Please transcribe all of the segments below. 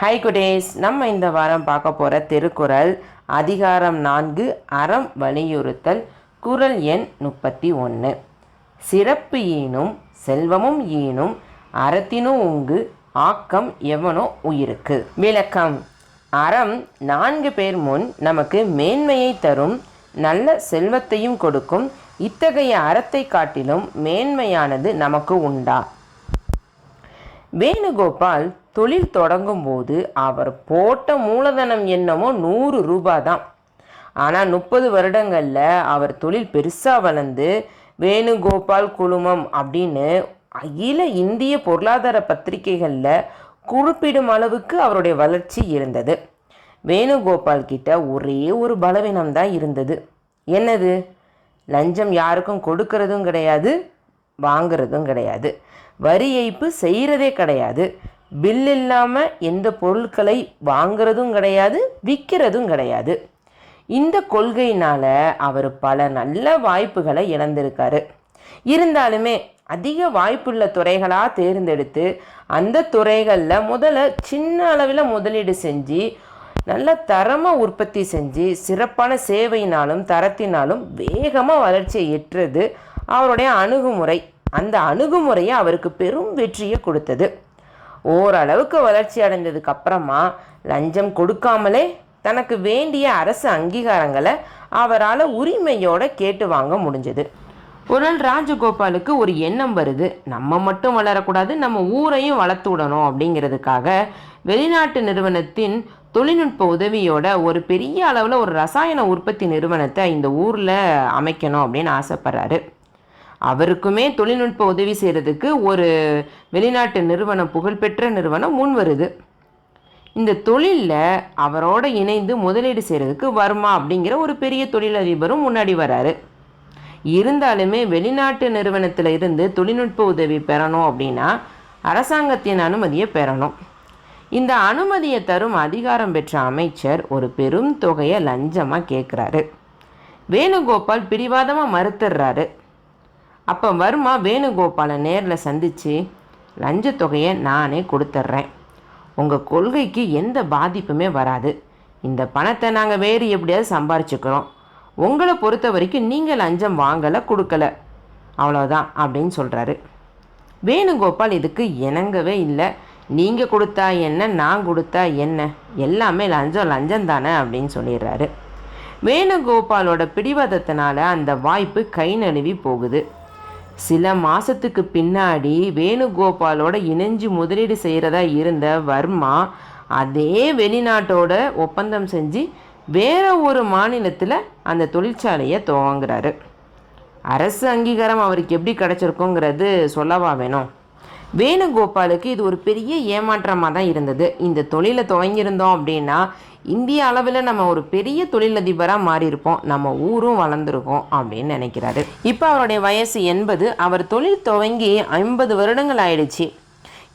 High குடேஸ் நம்ம இந்த வாரம் பார்க்க போகிற திருக்குறள் அதிகாரம் நான்கு அறம் வலியுறுத்தல் குறள் எண் முப்பத்தி ஒன்று சிறப்பு ஈனும் செல்வமும் ஈனும் அறத்தினும் உங்கு ஆக்கம் எவனோ உயிருக்கு. விளக்கம். அறம் நான்கு பேர் முன் நமக்கு மேன்மையை தரும் நல்ல செல்வத்தையும் கொடுக்கும் இத்தகைய அறத்தை காட்டிலும் மேன்மையானது நமக்கு உண்டா? வேணுகோபால் தொழில் தொடங்கும்போது அவர் போட்ட மூலதனம் என்னமோ நூறு ரூபாய் தான் ஆனால் முப்பது வருடங்களில் அவர் தொழில் பெருசாக வளர்ந்து வேணுகோபால் குழுமம் அப்படின்னு அகில இந்திய பொருளாதார பத்திரிகைகளில் குறிப்பிடும் அளவுக்கு அவருடைய வளர்ச்சி இருந்தது. வேணுகோபால் கிட்ட ஒரே ஒரு பலவீனம் தான் இருந்தது. என்னது? லஞ்சம் யாருக்கும் கொடுக்கறதும் கிடையாது. வாங்குறதும் கிடையாது. வரி ஏய்ப்பு செய்கிறதே கிடையாது. பில் இல்லாமல் எந்த பொருட்களை வாங்குறதும் கிடையாது விற்கிறதும் கிடையாது. இந்த கொள்கையினால் அவர் பல நல்ல வாய்ப்புகளை இழந்திருக்காரு. இருந்தாலுமே அதிக வாய்ப்புள்ள துறைகளாக தேர்ந்தெடுத்து அந்த துறைகளில் முதல்ல சின்ன அளவில் முதலீடு செஞ்சு நல்ல தரமாக உற்பத்தி செஞ்சு சிறப்பான சேவையினாலும் தரத்தினாலும் வேகமாக வளர்ச்சியை எட்டுறது அவருடைய அணுகுமுறை. அந்த அணுகுமுறையை அவருக்கு பெரும் வெற்றியை கொடுத்தது. ஓரளவுக்கு வளர்ச்சி அடைந்ததுக்கு அப்புறமா லஞ்சம் கொடுக்காமலே தனக்கு வேண்டிய அரசு அங்கீகாரங்களை அவரால் உரிமையோட கேட்டு வாங்க முடிஞ்சது. ஒரு நாள் ராஜகோபாலுக்கு ஒரு எண்ணம் வருது. நம்ம மட்டும் வளரக்கூடாது நம்ம ஊரையும் வளர்த்து விடணும் அப்படிங்கிறதுக்காக வெளிநாட்டு நிறுவனத்தின் தொழில்நுட்ப உதவியோட ஒரு பெரிய அளவில் ஒரு ரசாயன உற்பத்தி நிறுவனத்தை இந்த ஊரில் அமைக்கணும் அப்படின்னு ஆசைப்படுறாரு. அவருக்குமே தொழில்நுட்ப உதவி செய்கிறதுக்கு ஒரு வெளிநாட்டு நிறுவனம் புகழ்பெற்ற நிறுவனம் முன் வருது. இந்த தொழிலில் அவரோட இணைந்து முதலீடு செய்கிறதுக்கு வர்மா அப்படிங்கிற ஒரு பெரிய தொழிலதிபரும் முன்னாடி வராரு. இருந்தாலுமே வெளிநாட்டு நிறுவனத்தில் இருந்து தொழில்நுட்ப உதவி பெறணும் அப்படின்னா அரசாங்கத்தின் அனுமதியை பெறணும். இந்த அனுமதியை தரும் அதிகாரம் பெற்ற அமைச்சர் ஒரு பெரும் தொகையை லஞ்சமாக கேட்குறாரு வேணுகோபால் பிடிவாதமாக மறுத்துடுறாரு. அப்போ வருமா வேணுகோபாலை நேரில் சந்தித்து லஞ்ச தொகையை நானே கொடுத்துட்றேன் உங்கள் கொள்கைக்கு எந்த பாதிப்புமே வராது. இந்த பணத்தை நாங்கள் வேறு எப்படியாவது சம்பாரிச்சுக்கிறோம். உங்களை பொறுத்த வரைக்கும் நீங்கள் லஞ்சம் வாங்கலை கொடுக்கல. அவ்வளோதான் அப்படின்னு சொல்கிறாரு வேணுகோபால் இதுக்கு இணங்கவே இல்லை. நீங்கள் கொடுத்தா என்ன நான் கொடுத்தா என்ன? எல்லாமே லஞ்சம் லஞ்சம் தானே அப்படின்னு சொல்லிடுறாரு. வேணுகோபாலோட பிடிவாதத்தினால அந்த வாய்ப்பு கை நழுவி போகுது. சில மாதத்துக்கு பின்னாடி வேணுகோபாலோட இணைஞ்சு முதலீடு செய்கிறதா இருந்த வர்மா அதே வெளிநாட்டோட ஒப்பந்தம் செஞ்சு வேற ஒரு மாநிலத்தில் அந்த தொழிற்சாலையை துவங்குறாரு. அரசு அங்கீகாரம் அவருக்கு எப்படி கிடச்சிருக்குங்கிறது சொல்லவா வேணும்? வேணுகோபாலுக்கு இது ஒரு பெரிய ஏமாற்றமாக தான் இருந்தது. இந்த தொழிலை துவங்கியிருந்தோம் அப்படின்னா இந்திய அளவில் நம்ம ஒரு பெரிய தொழிலதிபராக மாறியிருப்போம். நம்ம ஊரும் வளர்ந்துருக்கோம் அப்படின்னு நினைக்கிறாரு. இப்போ அவருடைய வயசு எண்பது. அவர் தொழில் துவங்கி ஐம்பது வருடங்கள் ஆயிடுச்சு.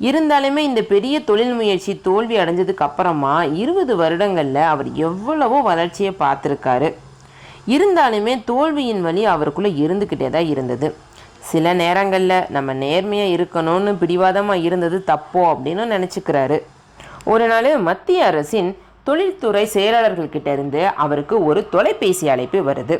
இருந்தாலுமே இந்த பெரிய தொழில் முயற்சி தோல்வி அடைஞ்சதுக்கு அப்புறமா இருபது வருடங்களில் அவர் எவ்வளவோ வளர்ச்சியை பார்த்துருக்காரு. இருந்தாலுமே தோல்வியின் வழி அவருக்குள்ளே இருந்துக்கிட்டே தான் இருந்தது. சில நேரங்களில் நம்ம நேர்மையாக இருக்கணும்னு பிடிவாதமாக இருந்தது தப்போ அப்படின்னு நினச்சிக்கிறாரு. ஒரு நாள் மத்திய அரசின் தொழில்துறை செயலாளர்கள்கிட்ட இருந்து அவருக்கு ஒரு தொலைபேசி அழைப்பு வருது.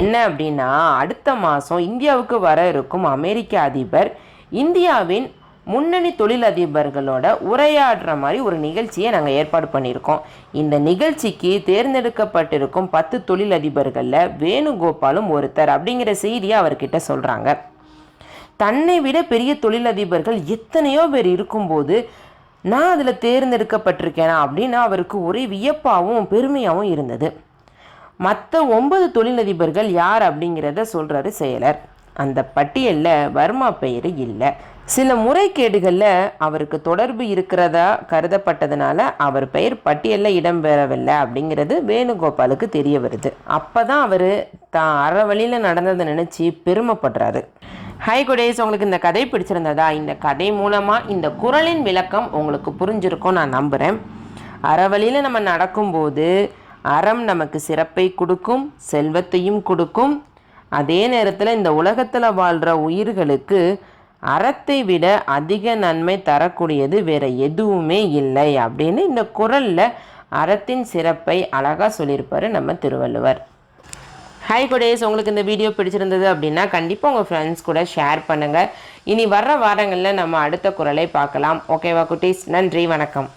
என்ன அப்படின்னா அடுத்த மாதம் இந்தியாவுக்கு வர இருக்கும் அமெரிக்க அதிபர் இந்தியாவின் முன்னணி தொழிலதிபர்களோட உரையாடுற மாதிரி ஒரு நிகழ்ச்சியை நாங்கள் ஏற்பாடு பண்ணியிருக்கோம். இந்த நிகழ்ச்சிக்கு தேர்ந்தெடுக்கப்பட்டிருக்கும் பத்து தொழிலதிபர்களில் வேணுகோபாலும் ஒருத்தர் அப்படிங்கிற செய்தியை அவர்கிட்ட சொல்கிறாங்க தன்னை விட பெரிய தொழிலதிபர்கள் எத்தனையோ பேர் இருக்கும்போது நான் அதில் தேர்ந்தெடுக்கப்பட்டிருக்கேனா அப்படின்னு அவருக்கு ஒரே வியப்பாகவும் பெருமையாகவும் இருந்தது. மற்ற ஒன்பது தொழிலதிபர்கள் யார் அப்படிங்கிறத சொல்கிறாரு செயலர். அந்த பட்டியலில் வர்மா பெயர் இல்லை. சில முறைகேடுகளில் அவருக்கு தொடர்பு இருக்கிறதா கருதப்பட்டதுனால அவர் பெயர் பட்டியலில் இடம்பெறவில்லை அப்படிங்கிறது வேணுகோபாலுக்கு தெரிய வருது. அப்போ தான் அவர் தான் அற வழியில் நடந்ததை நினச்சி பெருமைப்படுறாரு. ஹை குடேஸ் உங்களுக்கு இந்த கதை பிடிச்சிருந்ததா? இந்த கதை மூலமாக இந்த குரலின் விளக்கம் உங்களுக்கு புரிஞ்சிருக்கும் நான் நம்புகிறேன் அறவழியில் நம்ம நடக்கும்போது அறம் நமக்கு சிறப்பை கொடுக்கும் செல்வத்தையும் கொடுக்கும். அதே நேரத்தில் இந்த உலகத்தில் வாழ்கிற உயிர்களுக்கு அறத்தை விட அதிக நன்மை தரக்கூடியது வேற எதுவுமே இல்லை அப்படின்னு இந்த குரலில் அறத்தின் சிறப்பை அழகாக சொல்லியிருப்பார் நம்ம திருவள்ளுவர். ஹாய் குடேஸ் உங்களுக்கு இந்த வீடியோ பிடிச்சிருந்தது அப்படின்னா கண்டிப்பாக உங்கள் ஃப்ரெண்ட்ஸ் கூட ஷேர் பண்ணுங்கள் இனி வர்ற வாரங்களில் நம்ம அடுத்த குரலை பார்க்கலாம். ஓகேவா குட்டீஸ்? நன்றி வணக்கம்.